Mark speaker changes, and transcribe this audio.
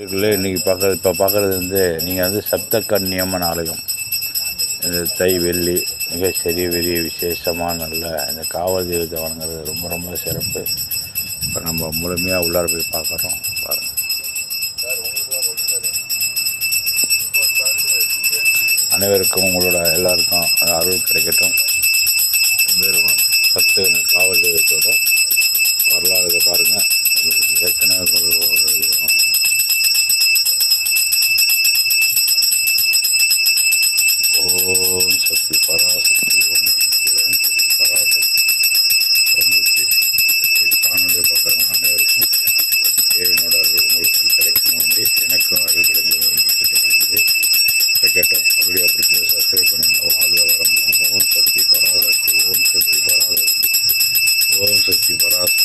Speaker 1: இதுக்குள்ளே இன்றைக்கி பார்க்குறது இப்போ பார்க்குறது வந்து நீங்கள் வந்து சப்தக்கண் நியமன ஆலயம். இது தை வெள்ளி மிக சிறிய பெரிய விசேஷமான நல்ல இந்த காவல் தெய்வத்தை வணங்குறது ரொம்ப ரொம்ப சிறப்பு. இப்போ நம்ம முழுமையாக உள்ளார போய் பார்க்குறோம் பாருங்கள் அனைவருக்கும் உங்களோட எல்லாருக்கும் அருள் கிடைக்கட்டும். வெவ்வேறு பத்து காவல் தெய்வத்தோட வரலாறு тоже типа раз.